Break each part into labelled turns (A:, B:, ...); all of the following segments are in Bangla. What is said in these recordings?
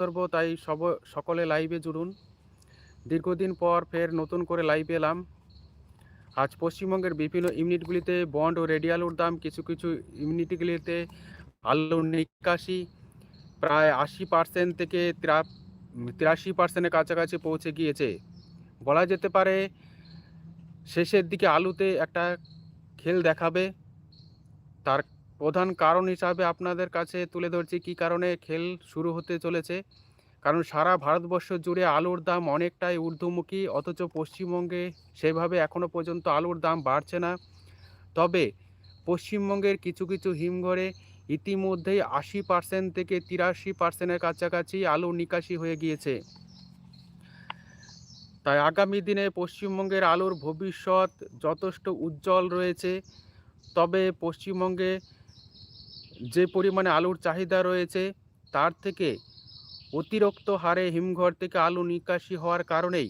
A: ধরবো তাই সব, সকলে লাইভে জুড়ুন। দীর্ঘদিন পর ফের নতুন করে লাইভে এলাম। আজ পশ্চিমবঙ্গের বিভিন্ন ইউনিটগুলিতে বন্ড ও রেডি আলুর দাম কিছু কিছু ইউনিটগুলিতে আলুর নিকাশি প্রায় আশি পার্সেন্ট থেকে তিরা- তিরাশি পার্সেন্টের কাছাকাছি পৌঁছে গিয়েছে। বলা যেতে পারে শেষের দিকে আলুতে একটা খেল দেখাবে। তার প্রধান কারণ হিসাবে আপনাদের কাছে তুলে ধরছি কী কারণে খেল শুরু হতে চলেছে। কারণ সারা ভারতবর্ষ জুড়ে আলুর দাম অনেকটাই ঊর্ধ্বমুখী, অথচ পশ্চিমবঙ্গে সেভাবে এখনও পর্যন্ত আলুর দাম বাড়ছে না। তবে পশ্চিমবঙ্গের কিছু কিছু হিমঘরে ইতিমধ্যেই আশি পার্সেন্ট থেকে তিরাশি পার্সেন্টের কাছাকাছি আলু নিকাশি হয়ে গিয়েছে। তাই আগামী দিনে পশ্চিমবঙ্গের আলুর ভবিষ্যৎ যথেষ্ট উজ্জ্বল রয়েছে। তবে পশ্চিমবঙ্গে যে পরিমাণে আলুর চাহিদা রয়েছে, তার থেকে অতিরিক্ত হারে হিমঘর থেকে আলু নিকাশি হওয়ার কারণেই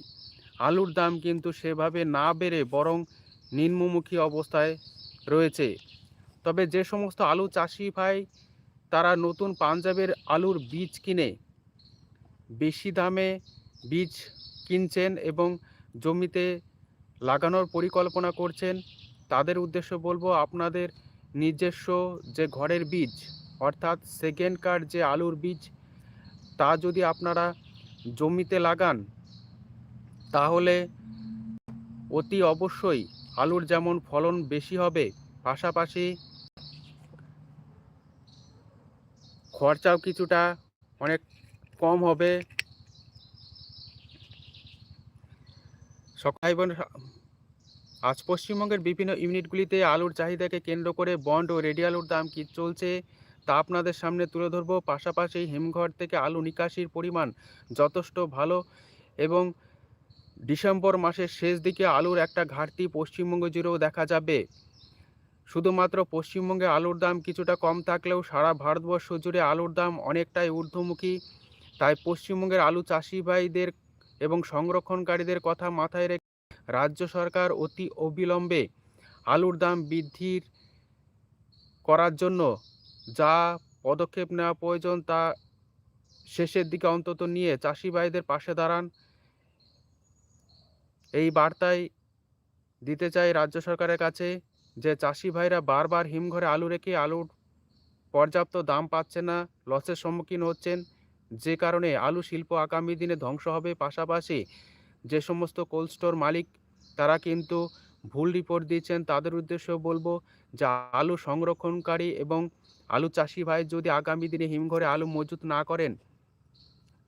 A: আলুর দাম কিন্তু সেভাবে না বেড়ে বরং নিম্নমুখী অবস্থায় রয়েছে। তবে যে সমস্ত আলু চাষি ভাই, তারা নতুন পাঞ্জাবের আলুর বীজ কিনে বেশি দামে বীজ কিনছেন এবং জমিতে লাগানোর পরিকল্পনা করছেন, তাদের উদ্দেশ্য বলব আপনাদের নিজস্ব যে ঘরের বীজ, অর্থাৎ সেকেন্ড কার্ড যে আলুর বীজ, তা যদি আপনারা জমিতে লাগান, তাহলে অতি অবশ্যই আলুর যেমন ফলন বেশি হবে, পাশাপাশি খরচাও কিছুটা অনেক কম হবে। সকাল আজ পশ্চিমবঙ্গের বিভিন্ন ইউনিটগুলিতে আলুর চাহিদাকে কেন্দ্র করে বন্ড ও রেডি আলুর দাম কী চলছে, তা আপনাদের সামনে তুলে ধরবো। পাশাপাশি হিমঘর থেকে আলু নিকাশির পরিমাণ যথেষ্ট ভালো এবং ডিসেম্বর মাসের শেষ দিকে আলুর একটা ঘাটতি পশ্চিমবঙ্গ জুড়েও দেখা যাবে। শুধুমাত্র পশ্চিমবঙ্গে আলুর দাম কিছুটা কম থাকলেও সারা ভারতবর্ষ জুড়ে আলুর দাম অনেকটাই ঊর্ধ্বমুখী। তাই পশ্চিমবঙ্গের আলু চাষি ভাইদের এবং সংরক্ষণকারীদের কথা মাথায় রেখে রাজ্য সরকার অতি অবিলম্বে আলুর দাম বৃদ্ধির করার জন্য যা পদক্ষেপ নেওয়া প্রয়োজন তা শেষের দিকে অন্তত নিয়ে চাষি ভাইদের পাশে দাঁড়ান। এই বার্তায় দিতে চাই রাজ্য সরকারের কাছে যে চাষি ভাইরা বারবার হিমঘরে আলু রেখে আলুর পর্যাপ্ত দাম পাচ্ছে না, লসের সম্মুখীন হচ্ছেন। যে কারণে আলু শিল্প আগামী দিনে ধ্বংস হবে। পাশাপাশি যে সমস্ত কোল্ড স্টোর মালিক, তারা কিন্তু ভুল রিপোর্ট দিয়েছেন। তাদের উদ্দেশ্যে বলব যে, আলু সংরক্ষণকারী এবং আলু চাষি ভাই যদি আগামী দিনে হিমঘরে আলু মজুত না করেন,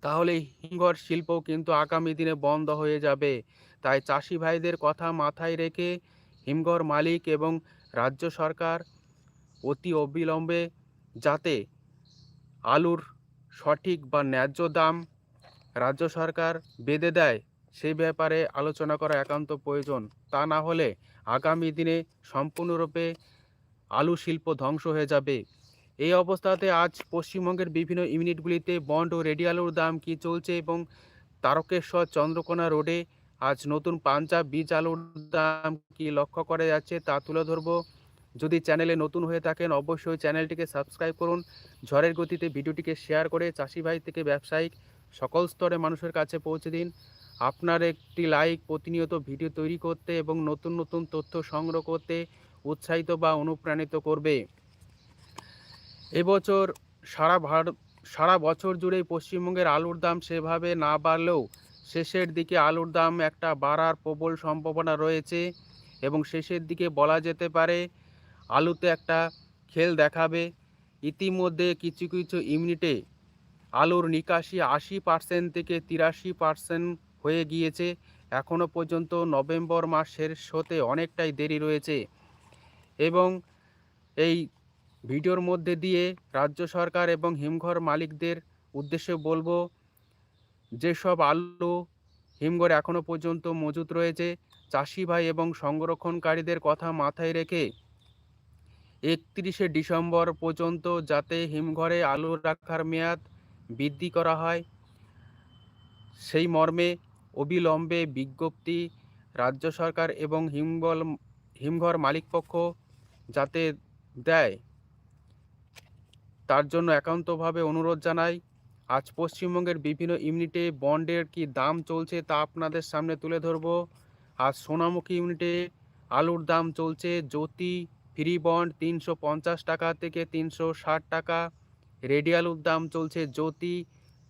A: তাহলে হিমঘর শিল্প কিন্তু আগামী দিনে বন্ধ হয়ে যাবে। তাই চাষি ভাইদের কথা মাথায় রেখে হিমঘর মালিক এবং রাজ্য সরকার অতি অবিলম্বে যাতে আলুর সঠিক বা ন্যায্য দাম রাজ্য সরকার বেঁধে দেয় সেই ব্যাপারে আলোচনা করা একান্ত প্রয়োজন। তা না হলে আগামী দিনে সম্পূর্ণরূপে আলু শিল্প ধ্বংস হয়ে যাবে। এই অবস্থাতে আজ পশ্চিমবঙ্গের বিভিন্ন ইউনিটগুলিতে বন্ড ও রেডি আলুর দাম কী চলছে এবং তারকেশ্বর চন্দ্রকোনা রোডে আজ নতুন পাঞ্জাব বীজ আলুর দাম কি লক্ষ্য করা যাচ্ছে তা তুলে ধরবো। যদি চ্যানেলে নতুন হয়ে থাকেন অবশ্যই চ্যানেলটিকে সাবস্ক্রাইব করুন। ঝড়ের গতিতে ভিডিওটিকে শেয়ার করে চাষি ভাই থেকে ব্যবসায়িক সকল স্তরে মানুষের কাছে পৌঁছে দিন। আপনার একটি লাইক প্রতিনিয়ত ভিডিও তৈরি করতে এবং নতুন নতুন তথ্য সংগ্রহ করতে উৎসাহিত বা অনুপ্রাণিত করবে। এবছর সারা ভারত সারা বছর জুড়েই পশ্চিমবঙ্গের আলুর দাম সেভাবে না বাড়লেও শেষের দিকে আলুর দাম একটা বাড়ার প্রবল সম্ভাবনা রয়েছে এবং শেষের দিকে বলা যেতে পারে আলুতে একটা খেল দেখাবে। ইতিমধ্যে কিছু কিছু ইউনিটে আলুর নিকাশি আশি পার্সেন্ট থেকে তিরাশি পার্সেন্ট হয়ে গিয়েছে। এখনও পর্যন্ত নভেম্বর মাসের শেষ হতে অনেকটাই দেরি রয়েছে এবং এই ভিডিওর মধ্যে দিয়ে রাজ্য সরকার এবং হিমঘর মালিকদের উদ্দেশ্যে বলব, যেসব আলু, হিমঘর এখনও পর্যন্ত মজুত রয়েছে, চাষি ভাই এবং সংরক্ষণকারীদের কথা মাথায় রেখে একত্রিশে ডিসেম্বর পর্যন্ত যাতে হিমঘরে আলু রাখার মেয়াদ বৃদ্ধি করা হয়, সেই মর্মে অবিলম্বে বিজ্ঞপ্তি রাজ্য সরকার এবং হিমবল, হিমঘর মালিকপক্ষ যাতে দেয়। তার জন্য একান্তভাবে অনুরোধ জানাই, আজ পশ্চিমবঙ্গের বিভিন্ন ইউনিটে বন্ডের কি দাম চলছে তা আপনাদের সামনে তুলে ধরব। আজ সোনামুখী ইউনিটে আলুর দাম চলছে জ্যোতি, ফ্রি বন্ড তিনশো পঞ্চাশ টাকা থেকে তিনশো ষাট টাকা, রেডি আলুর দাম চলছে জ্যোতি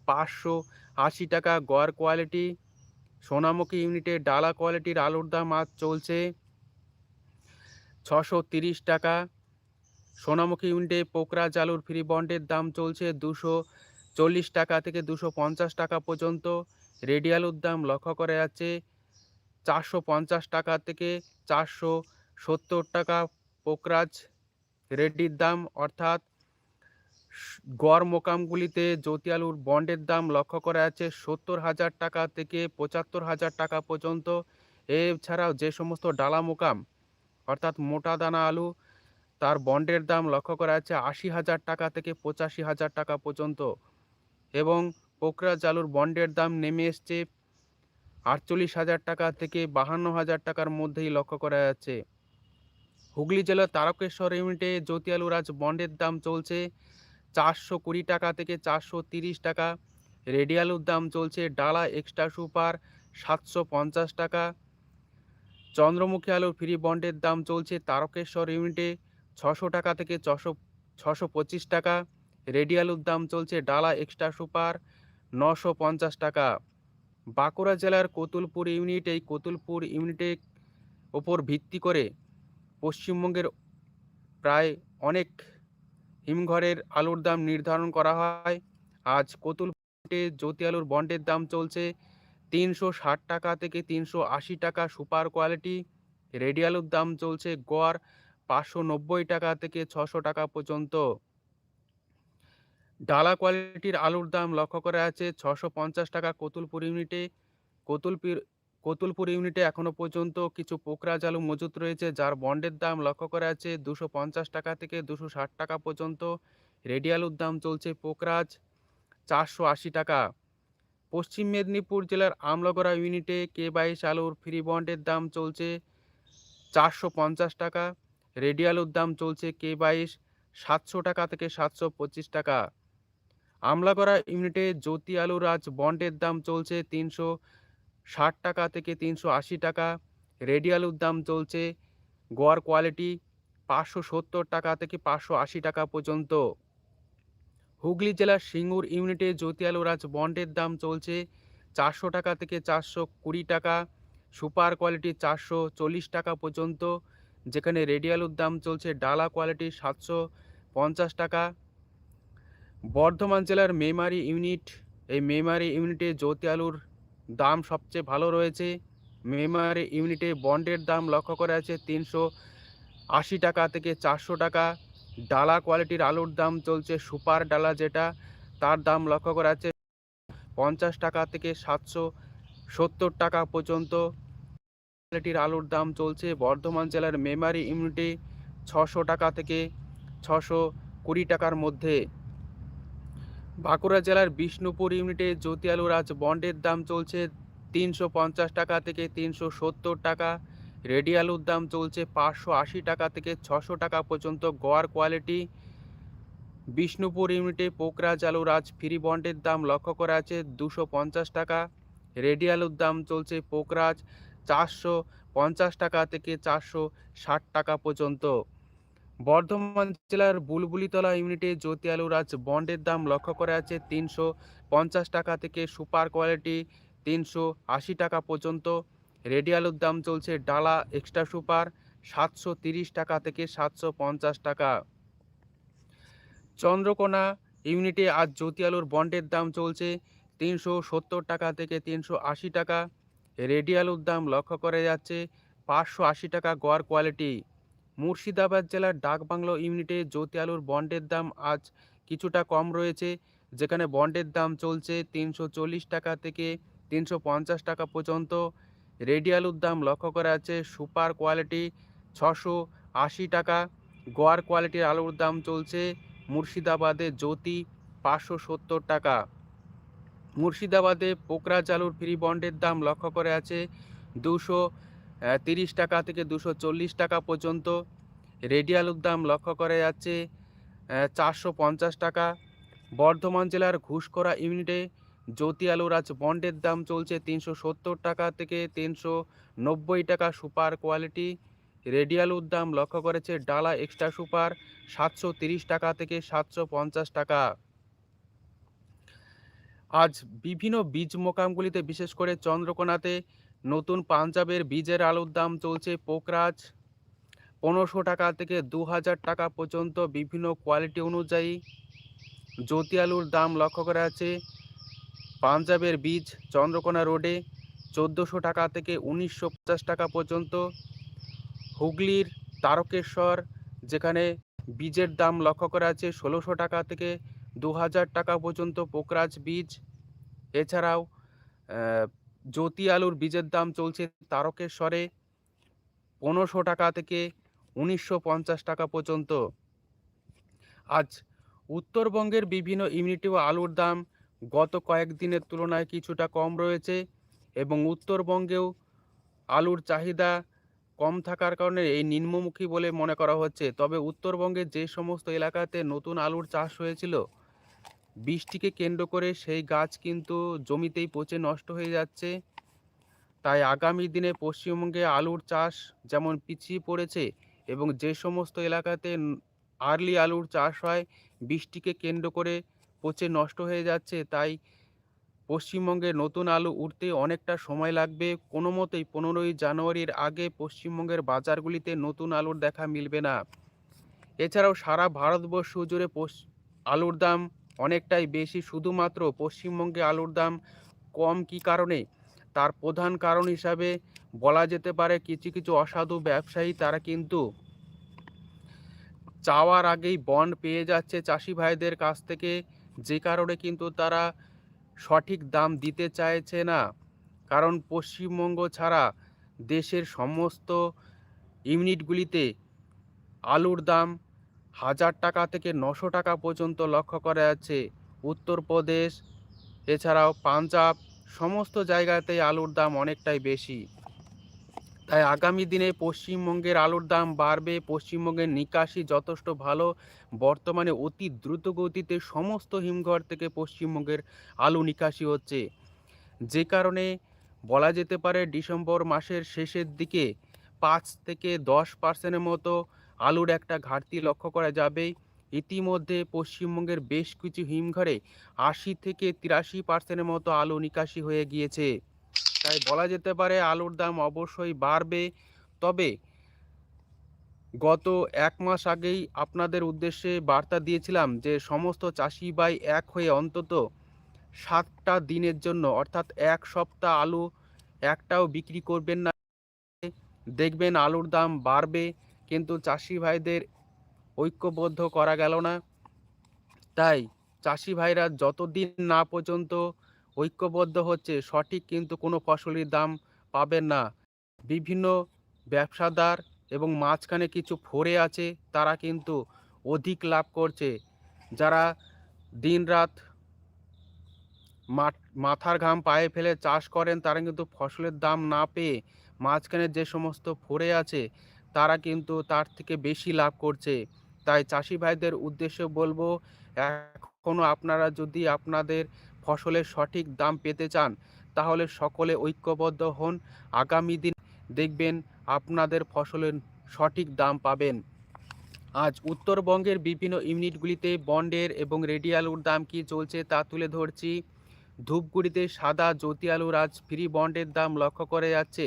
A: পাঁচশো আশি টাকা, গড় কোয়ালিটি সোনামুখী ইউনিটে ডালা কোয়ালিটির আলুর দাম আজ চলছে ছশো তিরিশ টাকা। সোনামুখী ইউনিটে পোকরাজ জালুর ফ্রি বন্ডের দাম চলছে দুশো চল্লিশ টাকা থেকে দুশো পঞ্চাশ টাকা পর্যন্ত। রেডি আলুর দাম লক্ষ্য করা যাচ্ছে চারশো পঞ্চাশ টাকা থেকে চারশো সত্তর টাকা। পোকরাজ রেডির দাম অর্থাৎ গড় মোকামগুলিতে জ্যোতি আলুর বন্ডের দাম লক্ষ্য করা যাচ্ছে সত্তর হাজার টাকা থেকে পঁচাত্তর হাজার টাকা পর্যন্ত। এছাড়াও যে সমস্ত ডালা মোকাম, অর্থাৎ মোটা দানা আলু, তার বন্ডের দাম লক্ষ্য করা যাচ্ছে আশি হাজার টাকা থেকে পঁচাশি হাজার টাকা পর্যন্ত। এবং পোকরাজ আলুর বন্ডের দাম নেমে এসছে আটচল্লিশ হাজার টাকা থেকে বাহান্ন হাজার টাকার মধ্যেই লক্ষ্য করা যাচ্ছে। হুগলি জেলার তারকেশ্বর ইউনিটে জ্যোতি আলুর আজ বন্ডের দাম চলছে চারশো কুড়ি টাকা থেকে চারশো তিরিশ টাকা। রেডিয়ালুর দাম চলছে ডালা এক্সট্রা সুপার সাতশো পঞ্চাশ টাকা। চন্দ্রমুখী আলুর ফ্রি বন্ডের দাম চলছে তারকেশ্বর ইউনিটে ছশো টাকা থেকে ছশো ছশো পঁচিশ টাকা। রেডিয়ালুর দাম চলছে ডালা এক্সট্রা সুপার নশো পঞ্চাশ টাকা। বাঁকুড়া জেলার কতুলপুর ইউনিট, এই কতুলপুর ইউনিটের ওপর ভিত্তি করে পশ্চিমবঙ্গের প্রায় অনেক হিমঘরের আলুর দাম নির্ধারণ করা হয়। আজ কতুলপুরে জ্যোতি আলুর বন্ডের দাম চলছে তিনশো ষাট টাকা থেকে তিনশো আশি টাকা সুপার কোয়ালিটি। রেডি আলুর দাম চলছে গড় পাঁচশো নব্বই টাকা থেকে ছশো টাকা পর্যন্ত। ডালা কোয়ালিটির আলুর দাম লক্ষ্য করা আছে ছশো পঞ্চাশ টাকা কতুলপুর ইউনিটে। কতুলপুর কতুলপুর ইউনিটে এখনও পর্যন্ত কিছু পোকরাজ আলু মজুত রয়েছে, যার বন্ডের দাম লক্ষ্য করা আছে দুশো পঞ্চাশ টাকা থেকে দুশো ষাট টাকা পর্যন্ত। রেডি আলুর দাম চলছে পোকরাজ চারশো আশি টাকা। পশ্চিম মেদিনীপুর জেলার আমলগড়া ইউনিটে কে বাইশ আলুর ফ্রি বন্ডের দাম চলছে চারশো পঞ্চাশ টাকা। রেডি আলুর দাম চলছে কে বাইশ সাতশো টাকা থেকে সাতশো পঁচিশ টাকা। আমলাগড়া ইউনিটে জ্যোতি আলুর আজ বন্ডের দাম চলছে তিনশো ষাট টাকা থেকে তিনশো আশি টাকা রেডি আলুর দাম চলছে গড় কোয়ালিটি পাঁচশো সত্তর টাকা থেকে পাঁচশো আশি টাকা পর্যন্ত। হুগলি জেলার সিঙ্গুর ইউনিটে জ্যোতি আলুর আজ বন্ডের দাম চলছে চারশো টাকা থেকে চারশো কুড়ি টাকা, সুপার কোয়ালিটি চারশো চল্লিশ টাকা পর্যন্ত, যেখানে রেডিয়ালুর দাম চলছে ডালা কোয়ালিটি সাতশো পঞ্চাশ টাকা। বর্ধমান জেলার মেমারি ইউনিট, এই মেমারি ইউনিটে জ্যোতি আলুর দাম সবচেয়ে ভালো রয়েছে। মেমারি ইউনিটে বন্ডের দাম লক্ষ্য করা আছে তিনশো আশি টাকা থেকে চারশো টাকা। ডালা কোয়ালিটির আলুর দাম চলছে সুপার ডালা যেটা, তার দাম লক্ষ্য করা আছে পঞ্চাশ টাকা থেকে সাতশো সত্তর টাকা পর্যন্ত। কোয়ালিটির আলুর দাম চলছে বর্ধমান জেলার মেমারি ইউনিটে ছশো টাকা থেকে ছশো কুড়ি টাকার মধ্যে। বাঁকুড়া জেলার বিষ্ণুপুর ইউনিটে জ্যোতি আলুর আজ বন্ডের দাম চলছে তিনশো পঞ্চাশ টাকা থেকে তিনশো সত্তর টাকা। রেডি আলুর দাম চলছে পাঁচশো আশি টাকা থেকে ছশো টাকা পর্যন্ত গোয়ার কোয়ালিটি। বিষ্ণুপুর ইউনিটে পোকরাজ আলুর আজ ফ্রি বন্ডের দাম লক্ষ্য করা আছে দুশো পঞ্চাশ টাকা। রেডি আলুর দাম চলছে পোকরাজ চারশো পঞ্চাশ টাকা থেকে চারশো ষাট টাকা পর্যন্ত। বর্ধমান জেলার বুলবুলিতলা ইউনিটে জ্যোতি আলুর আজ বন্ডের দাম লক্ষ্য করা আছে তিনশো পঞ্চাশ টাকা থেকে সুপার কোয়ালিটি তিনশো আশি টাকা পর্যন্ত। রেডি আলুর দাম চলছে ডালা এক্সট্রা সুপার সাতশো তিরিশ টাকা থেকে সাতশো পঞ্চাশ টাকা। চন্দ্রকোনা ইউনিটে আজ জ্যোতি আলুর বন্ডের দাম চলছে তিনশো সত্তর টাকা থেকে তিনশো আশি টাকা। রেডি আলুর দাম লক্ষ্য করা যাচ্ছে পাঁচশো আশি টাকা গড় কোয়ালিটি। মুর্শিদাবাদ জেলার ডাকবাংলো ইউনিটে জ্যোতি আলুর বন্ডের দাম আজ কিছুটা কম রয়েছে, যেখানে বন্ডের দাম চলছে তিনশো চল্লিশ টাকা থেকে তিনশো পঞ্চাশ টাকা পর্যন্ত। রেডি আলুর দাম লক্ষ্য করা আছে সুপার কোয়ালিটি ছশো টাকা, গোয়ার কোয়ালিটির আলুর দাম চলছে মুর্শিদাবাদে জ্যোতি পাঁচশো সত্তর টাকা। মুর্শিদাবাদে পোকরাজ আলুর ফ্রি বন্ডের দাম লক্ষ্য করে আছে দুশো তিরিশ টাকা থেকে দুশো চল্লিশ টাকা পর্যন্ত। রেডি আলুর দাম লক্ষ্য করা যাচ্ছে চারশো পঞ্চাশ টাকা। বর্ধমান জেলার ঘুষকরা ইউনিটে জ্যোতি আলুর আজ বন্ডের দাম চলছে তিনশো সত্তর টাকা থেকে তিনশো নব্বই টাকা সুপার কোয়ালিটি। রেডি আলুর দাম লক্ষ্য করেছে ডালা এক্সট্রা সুপার সাতশো তিরিশ টাকা থেকে সাতশো পঞ্চাশ টাকা। আজ বিভিন্ন বীজ মোকামগুলিতে বিশেষ করে চন্দ্রকোনাতে নতুন পাঞ্জাবের বীজের আলুর দাম চলছে পোকরাজ। পনেরোশো টাকা থেকে দু হাজার টাকা পর্যন্ত বিভিন্ন কোয়ালিটি অনুযায়ী জ্যোতি আলুর দাম লক্ষ্য করা আছে পাঞ্জাবের বীজ চন্দ্রকোনা রোডে চোদ্দোশো টাকা থেকে উনিশশো পঞ্চাশ টাকা পর্যন্ত। হুগলির তারকেশ্বর, যেখানে বীজের দাম লক্ষ্য করা আছে ষোলোশো টাকা থেকে দু হাজার টাকা পর্যন্ত পোকরাজ বীজ। এছাড়াও জ্যোতি আলুর বীজের দাম চলছে তারকেশ্বরে পনেরোশো টাকা থেকে উনিশশো পঞ্চাশ টাকা পর্যন্ত। আজ উত্তরবঙ্গের বিভিন্ন ইউনিটি ও আলুর দাম গত কয়েকদিনের তুলনায় কিছুটা কম রয়েছে এবং উত্তরবঙ্গেও আলুর চাহিদা কম থাকার কারণে এই নিম্নমুখী বলে মনে করা হচ্ছে। তবে উত্তরবঙ্গের যে সমস্ত এলাকাতে নতুন আলুর চাষ হয়েছিল বৃষ্টিকে কেন্দ্র করে সেই গাছ কিন্তু জমিতেই পচে নষ্ট হয়ে যাচ্ছে। তাই আগামী দিনে পশ্চিমবঙ্গে আলুর চাষ যেমন পিছিয়ে পড়েছে এবং যে সমস্ত এলাকাতে আর্লি আলুর চাষ হয়, বৃষ্টিকে কেন্দ্র করে পচে নষ্ট হয়ে যাচ্ছে। তাই পশ্চিমবঙ্গে নতুন আলু উঠতে অনেকটা সময় লাগবে। কোনো মতেই পনেরোই জানুয়ারির আগে পশ্চিমবঙ্গের বাজারগুলিতে নতুন আলুর দেখা মিলবে না। এছাড়াও সারা ভারতবর্ষ জুড়ে আলুর দাম অনেকটাই বেশি, শুধুমাত্র পশ্চিমবঙ্গে আলুর দাম কম কী কারণে? তার প্রধান কারণ হিসাবে বলা যেতে পারে, কিছু কিছু অসাধু ব্যবসায়ী তারা কিন্তু চাওয়ার আগেই বন্ড পেয়ে যাচ্ছে চাষি ভাইদের কাছ থেকে, যে কারণে কিন্তু তারা সঠিক দাম দিতে চাইছে না। কারণ পশ্চিমবঙ্গ ছাড়া দেশের সমস্ত ইউনিটগুলিতে আলুর দাম হাজার টাকা থেকে নশো টাকা পর্যন্ত লক্ষ্য করা যাচ্ছে। উত্তরপ্রদেশ এছাড়াও পাঞ্জাব, সমস্ত জায়গাতেই আলুর দাম অনেকটাই বেশি। তাই আগামী দিনে পশ্চিমবঙ্গের আলুর দাম বাড়বে, পশ্চিমবঙ্গের নিকাশি যথেষ্ট ভালো। বর্তমানে অতি দ্রুত গতিতে সমস্ত হিমঘর থেকে পশ্চিমবঙ্গের আলু নিকাশি হচ্ছে। যে কারণে বলা যেতে পারে ডিসেম্বর মাসের শেষের দিকে পাঁচ থেকে দশ পার্সেন্টের মতো আলুর একটা ঘাটতি লক্ষ্য করা যাবে ইতিমধ্যে পশ্চিমবঙ্গের বেশ কিছু হিমঘরে আশি থেকে তিরাশি পার্সেন্টের মতো আলু নিকাশি হয়ে গিয়েছে। তাই বলা যেতে পারে আলুর দাম অবশ্যই বাড়বে। তবে গত এক মাস আগেই আপনাদের উদ্দেশ্যে বার্তা দিয়েছিলাম যে সমস্ত চাষি ভাই এক হয়ে অন্তত সাতটা দিনের জন্য, অর্থাৎ এক সপ্তাহ আলু একটাও বিক্রি করবেন না। দেখবেন আলুর দাম বাড়বে। কিন্তু চাষি ভাইদের ঐক্যবদ্ধ করা গেল না। তাই চাষি ভাইরা যতদিন না পর্যন্ত ঐক্যবদ্ধ হচ্ছে, সঠিক কিন্তু কোনো ফসলের দাম পাবেন না। বিভিন্ন ব্যবসাদার এবং মাঝখানে কিছু ফোরে আছে, তারা কিন্তু অধিক লাভ করছে। যারা দিনরাত মাঠ- মাথার ঘাম পায়ে ফেলে চাষ করেন, তারা কিন্তু ফসলের দাম না পেয়ে মাঝখানে যে সমস্ত ফোরে আছে তারা কিন্তু তার থেকে বেশি লাভ করছে। তাই চাষি ভাইদের উদ্দেশ্যে বলব এখনও আপনারা যদি আপনাদের ফসলের সঠিক দাম পেতে চান, তাহলে সকলে ঐক্যবদ্ধ হন। আগামী দিন দেখবেন আপনাদের ফসলের সঠিক দাম পাবেন। আজ উত্তরবঙ্গের বিভিন্ন ইউনিটগুলিতে বন্ডের এবং রেডি আলুর দাম কি চলছে তা তুলে ধরছি। ধূপগুড়িতে সাদা জ্যোতি আলুর আজ ফ্রি বন্ডের দাম লক্ষ্য করে যাচ্ছে।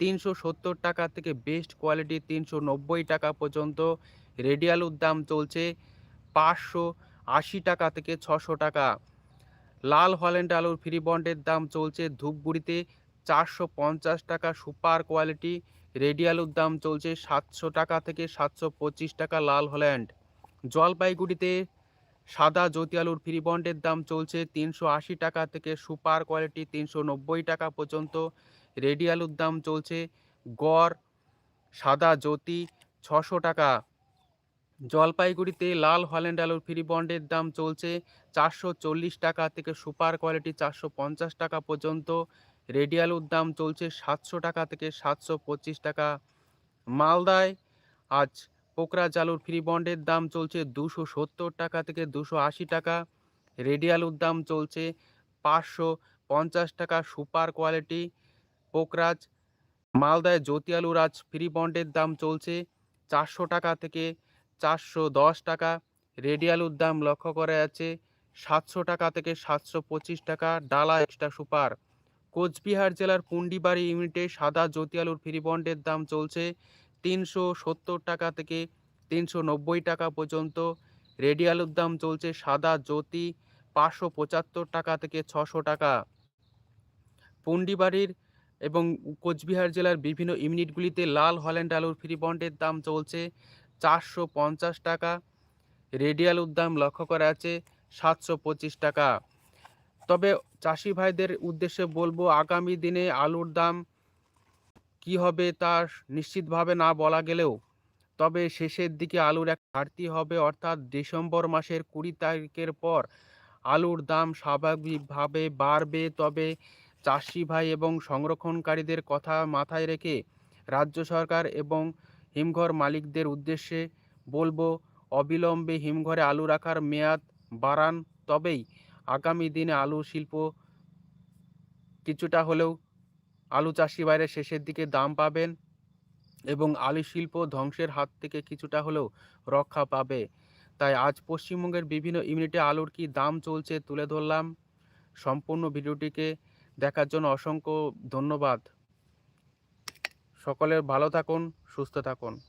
A: তিনশো সত্তর টাকা থেকে বেস্ট কোয়ালিটি তিনশো নব্বই টাকা পর্যন্ত। রেডি আলুর দাম চলছে পাঁচশো আশি টাকা থেকে ছশো টাকা। লাল হল্যান্ড আলুর ফ্রি বন্ডের দাম চলছে ধূপগুড়িতে চারশো পঞ্চাশ টাকা সুপার কোয়ালিটি। রেডি আলুর দাম চলছে সাতশো টাকা থেকে সাতশো পঁচিশ টাকা লাল হল্যান্ড। জলপাইগুড়িতে সাদা জ্যোতি আলুর ফ্রি বন্ডের দাম চলছে তিনশো আশি টাকা থেকে সুপার কোয়ালিটি তিনশো নব্বই টাকা পর্যন্ত। রেডি আলুর দাম চলছে গড়, সাদা জ্যোতি ছশো টাকা। জলপাইগুড়িতে লাল হল্যান্ড আলুর ফ্রি বন্ডের দাম চলছে চারশো চল্লিশ টাকা থেকে সুপার কোয়ালিটি চারশো পঞ্চাশ টাকা পর্যন্ত। রেডি আলুর দাম চলছে সাতশো টাকা থেকে সাতশো পঁচিশ টাকা। মালদায় আজ পোকরা আলুর ফ্রি বন্ডের দাম চলছে দুশো সত্তর টাকা থেকে দুশো আশি টাকা। রেডি আলুর দাম চলছে পাঁচশো পঞ্চাশ টাকা সুপার কোয়ালিটি। পোকরাজ, মালদায় জ্যোতি আলুর আজ ফ্রি বন্ডের দাম চলছে চারশো টাকা থেকে চারশো দশ টাকা। রেডি আলুর দাম লক্ষ্য করা যাচ্ছে সাতশো টাকা থেকে সাতশো পঁচিশ টাকা। ডালা এক্সট্রা সুপার। কোচবিহার জেলার পুন্ডিবাড়ি ইউনিটে সাদা জ্যোতি আলুর ফ্রি বন্ডের দাম চলছে তিনশো সত্তর টাকা থেকে তিনশো নব্বই টাকা পর্যন্ত। রেডি আলুর দাম চলছে সাদা জ্যোতি পাঁচশো পঁচাত্তর টাকা থেকে ছশো টাকা। পুন্ডিবাড়ির এবং কোচবিহার জেলার বিভিন্ন ইউনিটগুলিতে লাল হল্যান্ড আলুর ফ্রি বন্ডের দাম চলছে চারশো পঞ্চাশ টাকা। রেডি আলুর দাম লক্ষ্য করা আছে সাতশো পঁচিশ টাকা। তবে চাষি ভাইদের উদ্দেশ্যে বলব, আগামী দিনে আলুর দাম কি হবে তা নিশ্চিতভাবে না বলা গেলেও, তবে শেষের দিকে আলুর এক ঘাটতি হবে। অর্থাৎ ডিসেম্বর মাসের কুড়ি তারিখের পর আলুর দাম স্বাভাবিকভাবে বাড়বে। তবে চাষি ভাই এবং সংরক্ষণকারীদের কথা মাথায় রেখে রাজ্য সরকার এবং হিমঘর মালিকদের উদ্দেশ্যে বলব, অবিলম্বে হিমঘরে আলু রাখার মেয়াদ বাড়ান। তবেই আগামী দিনে আলু শিল্প কিছুটা হলেও আলু চাষি বাইরে শেষের দিকে দাম পাবেন এবং আলু শিল্প ধ্বংসের হাত থেকে কিছুটা হলেও রক্ষা পাবে। তাই আজ পশ্চিমবঙ্গের বিভিন্ন ইউনিটে আলুর কি দাম চলছে তুলে ধরলাম। সম্পূর্ণ ভিডিওটিকে দেখার জন্য অসংখ্য ধন্যবাদ। সকলের ভালো থাকুন সুস্থ থাকুন।